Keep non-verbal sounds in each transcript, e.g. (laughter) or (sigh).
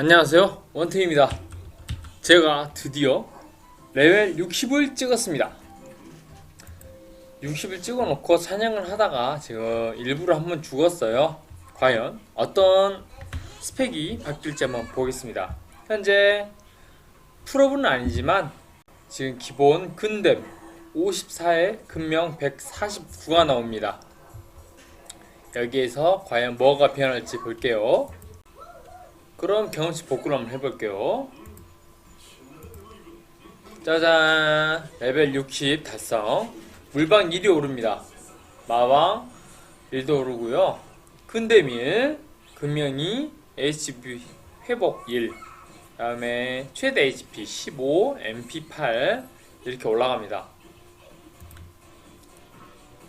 안녕하세요. 원태입니다. 제가 드디어 레벨 60을 찍었습니다. 60을 찍어놓고 사냥을 하다가 제가 일부러 한번 죽었어요. 과연 어떤 스펙이 바뀔지 한번 보겠습니다. 현재 풀업은 아니지만 지금 기본 근댐 54에 근명 149가 나옵니다. 여기에서 과연 뭐가 변할지 볼게요 그럼 경험치 복구를 한번 해볼게요. 짜잔 레벨 60 달성 물방 1이 오릅니다. 마왕 1도 오르고요. 근대밀 금명이 HP 회복 1 다음에 최대 HP 15 MP 8 이렇게 올라갑니다.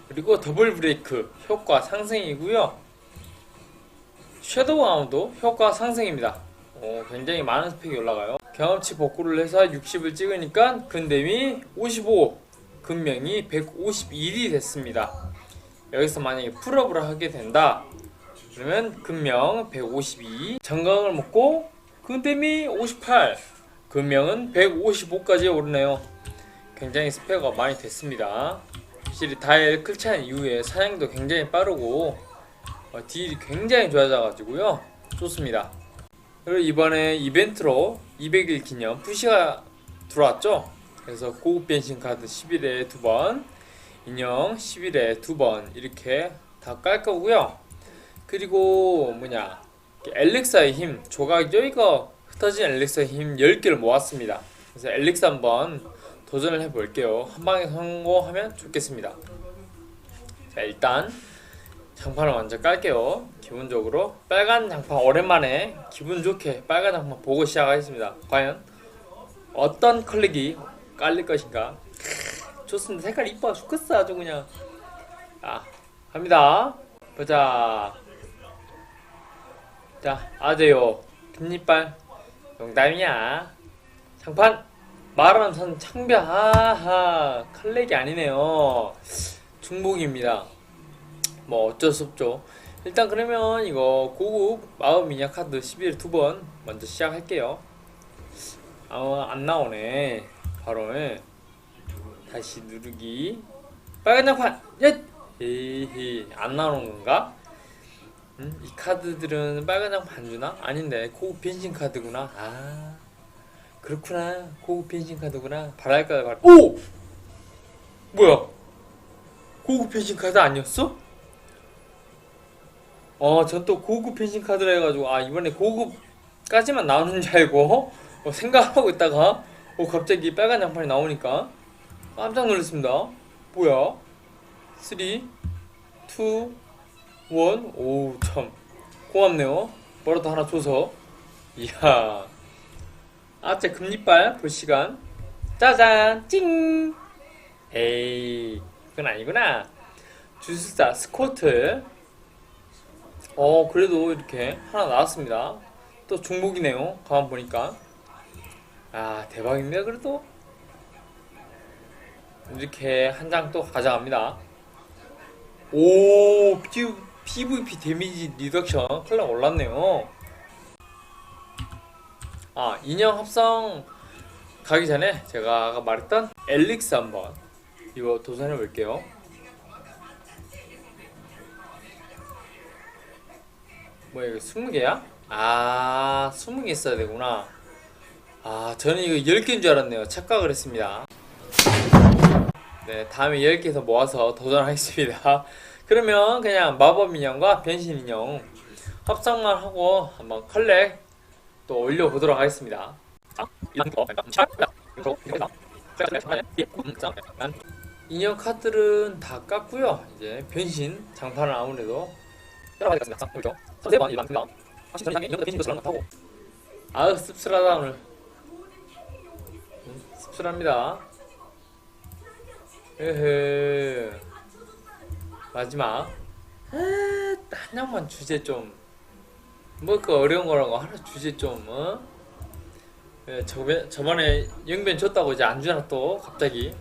그리고 더블 브레이크 효과 상승이고요. 섀도우 아웃도 효과 상승입니다. 오, 굉장히 많은 스펙이 올라가요. 경험치 복구를 해서 60을 찍으니까 근댐이 55, 근명이 151이 됐습니다. 여기서 만약에 풀업을 하게 된다. 그러면 근명 152, 정강을 먹고 근댐이 58, 근명은 155까지 오르네요. 굉장히 스펙가 많이 됐습니다. 확실히 다이엘 클찬 이후에 사냥도 굉장히 빠르고 어, 딜이 굉장히 좋아져가지고요. 좋습니다. 그리고 이번에 이벤트로 200일 기념 푸시가 들어왔죠? 그래서 고급 변신 카드 11회 두번 인형 11회 두번 이렇게 다 깔 거고요. 그리고 뭐냐 엘릭사의 힘 조각이죠 이거 흩어진 엘릭사의 힘 10개를 모았습니다. 그래서 엘릭사 한번 도전을 해볼게요. 한 방에 성공하면 좋겠습니다. 자 일단 장판을 먼저 깔게요. 기본적으로 빨간 장판 오랜만에 기분 좋게 빨간 장판 보고 시작하겠습니다. 과연 어떤 컬렉이 깔릴 것인가? 좋습니다. 색깔 이뻐 죽겠어 아주 그냥. 자 갑니다. 보자. 자 아재요. 빈니빨 농담이야. 장판 말하는 선 창벼 하하 컬렉이 아니네요. 중복입니다. 뭐 어쩔 수 없죠. 일단 그러면 이거 고급 마법 미녀 카드 11 두 번 먼저 시작할게요. 아, 안 나오네. 바로 다시 누르기. 빨간 장판. 예. 에이, 안 나오는 건가? 음? 이 카드들은 빨간 장판 안 주나? 아닌데 고급 변신 카드구나. 아. 그렇구나. 고급 변신 카드구나. 바랄까 말. 오! 뭐야? 고급 변신 카드 아니었어? 어, 전 또 고급 변신 카드라 해가지고, 아, 이번에 고급까지만 나오는 줄 알고, 어, 생각하고 있다가, 어, 갑자기 빨간 장판이 나오니까, 깜짝 놀랐습니다. 뭐야? 3, 2, 1, 오, 참. 고맙네요. 뭐라도 하나 줘서. 이야. 아, 제 금리빨 볼 시간. 짜잔! 찡! 에이, 그건 아니구나. 주술사 스코트. 어 그래도 이렇게 하나 나왔습니다. 또 중복이네요. 가만 보니까. 아 대박입니다 그래도? 이렇게 한 장 또 가져갑니다. 오 P, PVP 데미지 리덕션 컬러 올랐네요. 아 인형 합성 가기 전에 제가 아까 말했던 엘릭스 한번 이거 도전해 볼게요 뭐야 이거 20개야? 아 20개 있어야 되구나. 아 저는 이거 10개인 줄 알았네요. 착각을 했습니다. 네 다음에 10개 더 모아서 도전하겠습니다. (laughs) 그러면 그냥 마법 인형과 변신 인형 합성만 하고 한번 컬렉 또 올려보도록 하겠습니다. 인형 카드는 다 깠고요. 이제 변신 장판은 아무래도 여러 가지가 있습니다. 그렇죠? 34번 일반입니다. 확실히 저는 이런 것도 빈신 것을 하고 아우 씁쓸하다 오늘 음, 씁쓸합니다. 에헤 마지막 한 장만 주제 좀 뭐 그 어려운 거라고 하나 주제 좀 어? 예, 저번, 저번에 영변 줬다고 이제 안 주나 또 갑자기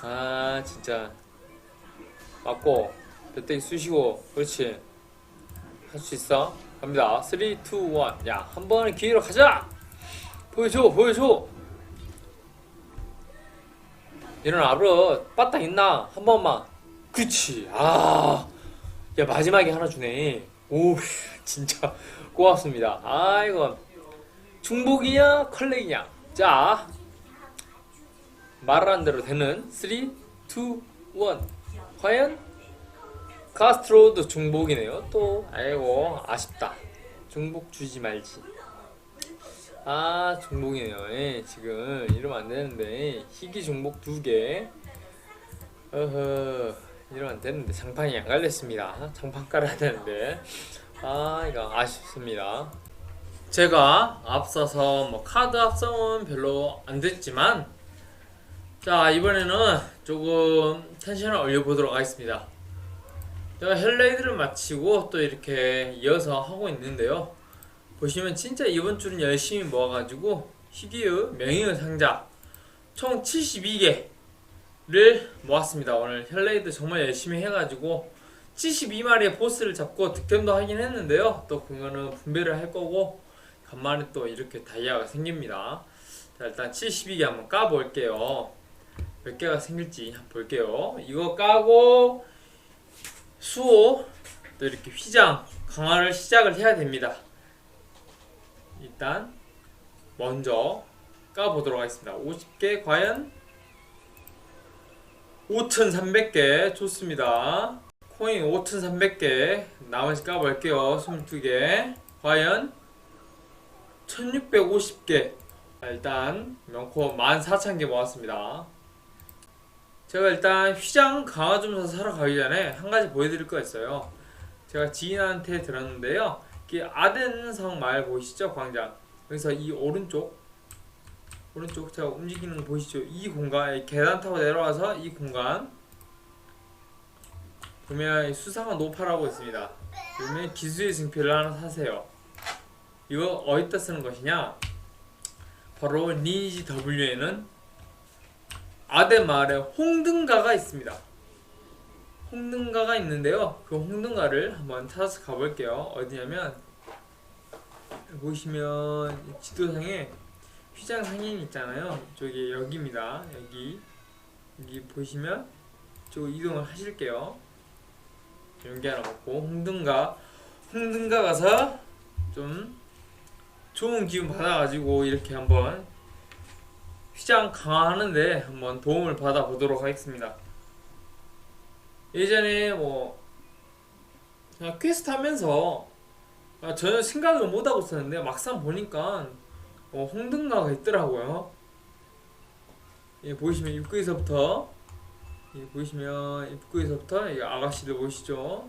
아 진짜 맞고 배때기 쑤시고 그렇지. 할 수 있어? 갑니다. 3, 2, 1 야, 한 번의 기회로 가자! 보여줘 보여줘! 일어나 브로. 빠딱 있나? 한 번만. 그치 아야 마지막에 하나 주네. 오 (laughs) 진짜 고맙습니다. 아이고. 중복이냐 컬렉이냐 자 말한 대로 되는 3, 2, 1 과연 카스트로도 중복이네요. 또 아이고 아쉽다. 중복 주지 말지. 아 중복이네요. 예, 지금 이러면 안 되는데 희귀 중복 두 개. 어허 이러면 안 되는데 장판이 안 갈렸습니다. 장판 깔아야 되는데. 아 이거 아쉽습니다. 제가 앞서서 뭐 카드 합성은 별로 안 됐지만 자 이번에는 조금 텐션을 올려보도록 하겠습니다 제가 헬레이드를 마치고 또 이렇게 이어서 하고 있는데요. 보시면 진짜 이번 주는 열심히 모아가지고 희귀의 명의의 상자 총 72개를 모았습니다. 오늘 헬레이드 정말 열심히 해가지고 72마리의 보스를 잡고 득템도 하긴 했는데요. 또 그거는 분배를 할 거고 간만에 또 이렇게 다이아가 생깁니다. 자 일단 72개 한번 까볼게요. 몇 개가 생길지 한번 볼게요. 이거 까고 수호 또 이렇게 휘장 강화를 시작을 해야 됩니다. 일단 먼저 까보도록 하겠습니다. 50개 과연? 5300개. 좋습니다. 코인 5300개. 나머지 까볼게요. 22개. 과연? 1650개. 일단 명코 14,000개 모았습니다 제가 일단 휘장 강화점사 사러 가기 전에 한 가지 보여드릴 거 있어요. 제가 지인한테 들었는데요. 이게 아덴성 마을 보이시죠? 광장. 여기서 이 오른쪽. 오른쪽 제가 움직이는 거 보이시죠? 이 공간 이 계단 타고 내려와서 이 공간. 보면 이 수상한 노파라고 있습니다. 보면 기수의 증표를 하나 사세요. 이거 어디다 쓰는 것이냐? 바로 리니지 W에는 아덴 마을에 홍등가가 있습니다. 홍등가가 있는데요. 그 홍등가를 한번 찾아서 가볼게요. 어디냐면 보시면 지도상에 휘장 상인 있잖아요. 저기 여기입니다. 여기. 여기 보시면 저 이동을 하실게요. 연기 하나 먹고 홍등가. 홍등가 가서 좀 좋은 기운 받아가지고 이렇게 한번 휘장 강화하는데 한번 도움을 받아 보도록 하겠습니다. 예전에 뭐 퀘스트 하면서 아, 전혀 생각을 못 하고 있었는데 막상 보니까 어, 홍등가가 있더라고요. 예, 보이시면 입구에서부터 예, 보이시면 입구에서부터 이 아가씨들 보이시죠?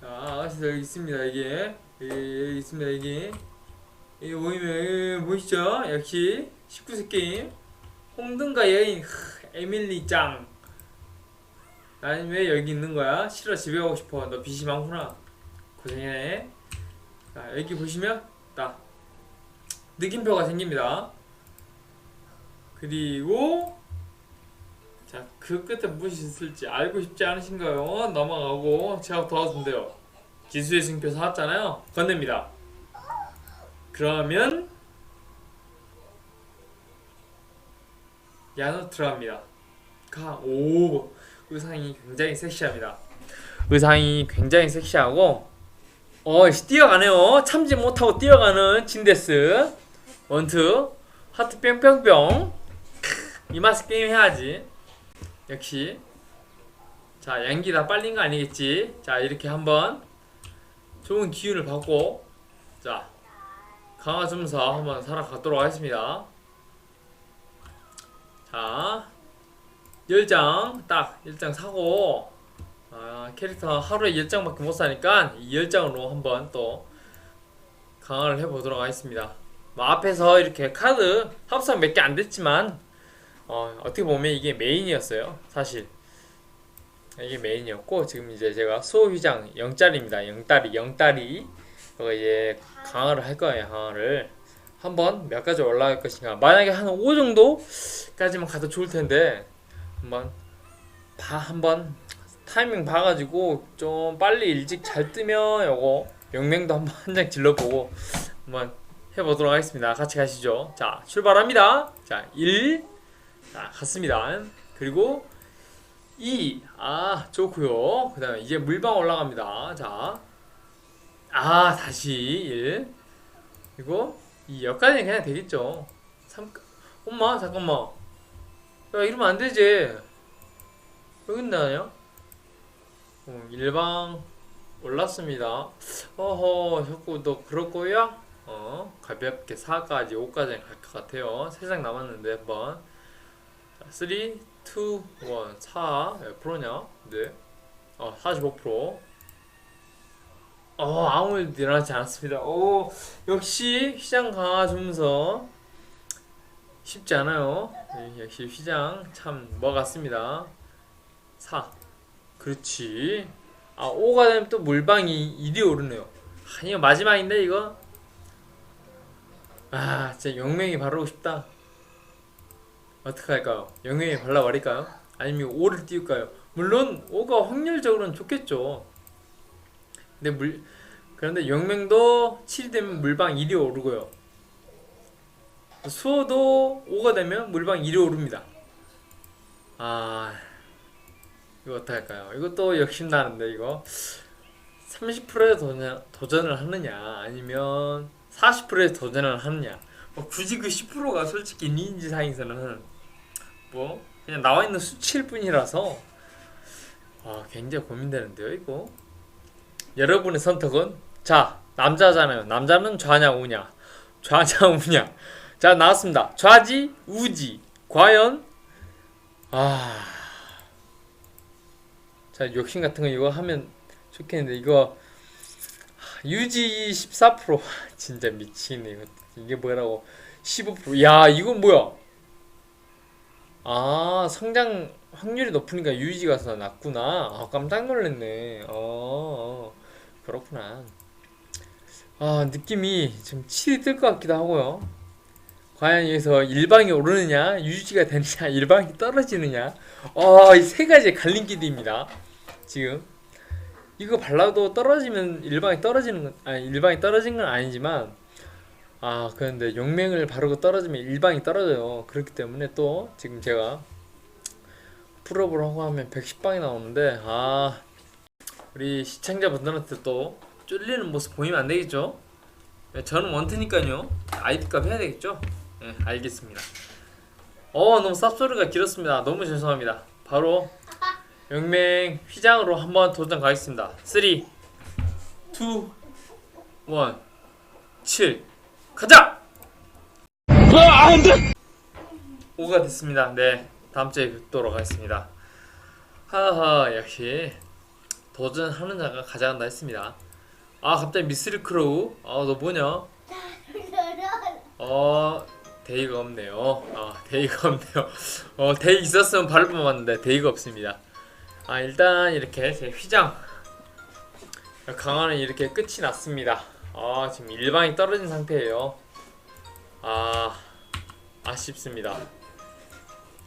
자, 아가씨들 있습니다. 이게 여기, 있습니다. 여기 여기 보이면 여기 보이시죠? 역시 19세 게임? 홍등가 여인 크, 에밀리 짱. 나는 왜 여기 있는 거야? 싫어 집에 가고 싶어. 너 빚이 많구나. 고생해. 자 여기 보시면 딱 느낌표가 생깁니다. 그리고 자 그 끝에 무엇이 있을지 알고 싶지 않으신가요? 넘어가고 제가 도와준대요. 기수의 증표 사왔잖아요. 건넵니다. 그러면 야노 들어갑니다. 가, 오, 의상이 굉장히 섹시합니다. 의상이 굉장히 섹시하고, 어, 뛰어가네요. 참지 못하고 뛰어가는 진데스. 원투, 하트 뿅뿅뿅. 크, 이 맛에 게임 해야지. 역시. 자, 연기 다 빨린 거 아니겠지? 자, 이렇게 한번 좋은 기운을 받고, 자, 강화 점사 한번 살아가도록 하겠습니다. 자, 10장 딱 10장 사고 아, 캐릭터 하루에 10장밖에 못 사니까 이 10장으로 한번 또 강화를 해보도록 하겠습니다. 뭐 앞에서 이렇게 카드 합성 몇 개 안 됐지만 어, 어떻게 보면 이게 메인이었어요. 사실 이게 메인이었고 지금 이제 제가 수호휘장 0짜리입니다. 0딸이 0딸이 이거 이제 강화를 할 거예요. 강화를 한번 몇 가지 올라갈 것인가. 만약에 한 5 정도까지만 가도 좋을 텐데 한번 봐 한번 타이밍 봐가지고 좀 빨리 일찍 잘 뜨면 요거 용맹도 한번 (laughs) 한 장 질러보고 한번 해보도록 하겠습니다. 같이 가시죠. 자, 출발합니다. 자, 1. 자, 갔습니다. 그리고 2. 아, 좋고요. 그 다음에 이제 물방 올라갑니다. 자. 아, 다시 1. 그리고 2. 여기까지는 그냥 되겠죠. 3. 엄마, 잠깐만. 야, 이러면 안 되지. 여기 있나요? 어, 일방 올랐습니다. 어허, 자꾸 너 그럴 거야? 어, 가볍게 4까지, 5까지 갈 것 같아요. 3장 남았는데, 한번. 자, 3, 2, 1, 4. 몇 프로냐? 네. 어, 45%. 어, 아무 일도 일어나지 않았습니다. 오, 역시 휘장 강화 주문서. 쉽지 않아요. 네, 역시 휘장 참 먹었습니다. 4. 그렇지. 아, 5가 되면 또 물방이 1이 오르네요. 아, 이거 마지막인데, 이거? 아, 진짜 영명이 바르고 싶다. 어떻게 할까요? 영명이 발라버릴까요? 아니면 5를 띄울까요? 물론 5가 확률적으로는 좋겠죠. 근데 물, 그런데 영명도 7이 되면 물방 1이 오르고요. 수호도 5가 되면 물방 1이 오릅니다. 아, 이거 어떡할까요? 이것도 욕심나는데 이거 30%에 도전, 도전을 하느냐 아니면 40%에 도전을 하느냐 뭐 굳이 그 10%가 솔직히 니인지 사항에서는 뭐 그냥 나와 있는 수치일 뿐이라서 아 굉장히 고민되는데요 이거 여러분의 선택은? 자 남자잖아요. 남자는 좌냐 우냐? 좌냐 (laughs) 우냐? 자 나왔습니다. 좌지 우지. 과연? 아. 자 욕심 같은 거 이거 하면 좋겠는데 이거 하, 유지 14% (laughs) 진짜 미치네 이거. 이게 뭐라고? 15%야 이건 뭐야? 아 성장 확률이 높으니까 유지가 더 낮구나. 아 깜짝 놀랐네. 어, 어. 그렇구나. 아 느낌이 좀 7이 뜰 것 같기도 하고요. 과연 여기서 일방이 오르느냐 유지가 되느냐 (laughs) 일방이 떨어지느냐. 어 이 세 가지 갈림길입니다. 지금. 이거 발라도 떨어지면 일방이 떨어지는 건 아니 일방이 떨어진 건 아니지만 아 그런데 용맹을 바르고 떨어지면 일방이 떨어져요. 그렇기 때문에 또 지금 제가 풀업을 하고 하면 110방이 나오는데 아 우리 시청자분들한테 또 쫄리는 모습 보이면 안 되겠죠? 네, 저는 원트니까요. 아이디 값 해야 되겠죠? 네 알겠습니다. 어 너무 쌉소리가 길었습니다. 너무 죄송합니다. 바로 용맹 휘장으로 한번 도전 가겠습니다. 3, 2, 1, 7 가자! 5가 됐습니다. 네 다음 주에 뵙도록 하겠습니다. 하하 역시 도전하는 자가 가져간다 했습니다. 아 갑자기 미스리 크로우 아너 뭐냐? 어 데이가 없네요. 아 데이가 없네요. 어 데이 있었으면 바를 뻔했는데 데이가 없습니다. 아 일단 이렇게 제 휘장 강화는 이렇게 끝이 났습니다. 아 지금 일방이 떨어진 상태예요. 아 아쉽습니다.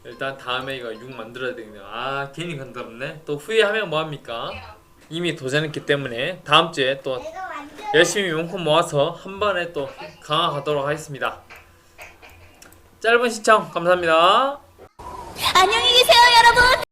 일단 다음에 이거 6 만들어야 되겠네요. 아 괜히 건드렸네. 또 후회하면 뭐합니까? 이미 도전했기 때문에 다음 주에 또 열심히 용품 모아서 한 번에 또 강화 가도록 하겠습니다. 짧은 시청 감사합니다. 안녕히 계세요, 여러분.